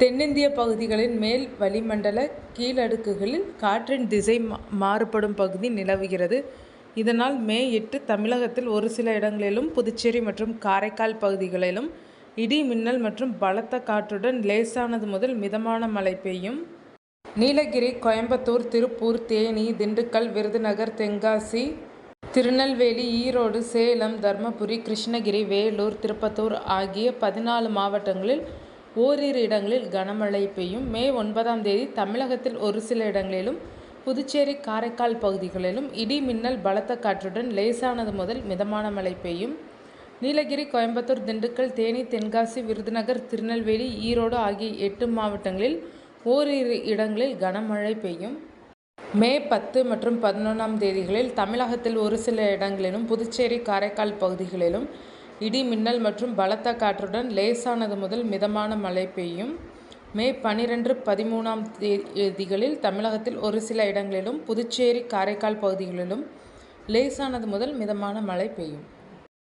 தென்னிந்திய பகுதிகளின் மேல் வளிமண்டல கீழடுக்குகளில் காற்றின் திசை மாறுபடும் பகுதி நிலவுகிறது. இதனால் மே எட்டு தமிழகத்தில் ஒரு சில இடங்களிலும் புதுச்சேரி மற்றும் காரைக்கால் பகுதிகளிலும் இடி மின்னல் மற்றும் பலத்த காற்றுடன் லேசானது முதல் மிதமான மழை பெய்யும். நீலகிரி கோயம்புத்தூர் திருப்பூர் தேனி திண்டுக்கல் விருதுநகர் தென்காசி திருநெல்வேலி ஈரோடு சேலம் தர்மபுரி கிருஷ்ணகிரி வேலூர் திருப்பத்தூர் ஆகிய பதினாலு மாவட்டங்களில் ஓரிரு இடங்களில் கனமழை பெய்யும். மே ஒன்பதாம் தேதி தமிழகத்தில் ஒரு சில இடங்களிலும் புதுச்சேரி காரைக்கால் பகுதிகளிலும் இடி மின்னல் பலத்த காற்றுடன் லேசானது முதல் மிதமான மழை பெய்யும். நீலகிரி கோயம்புத்தூர் திண்டுக்கல் தேனி தென்காசி விருதுநகர் திருநெல்வேலி ஈரோடு ஆகிய எட்டு மாவட்டங்களில் ஓரிரு இடங்களில் கனமழை பெய்யும். மே பத்து மற்றும் பதினொன்றாம் தேதிகளில் தமிழகத்தில் ஒரு சில இடங்களிலும் புதுச்சேரி காரைக்கால் பகுதிகளிலும் இடி மின்னல் மற்றும் பலத்த காற்றுடன் லேசானது முதல் மிதமான மழை பெய்யும். மே பனிரெண்டு பதிமூணாம் தேதிகளில் தமிழகத்தில் ஒரு சில இடங்களிலும் புதுச்சேரி காரைக்கால் பகுதிகளிலும் லேசானது முதல் மிதமான மழை பெய்யும்.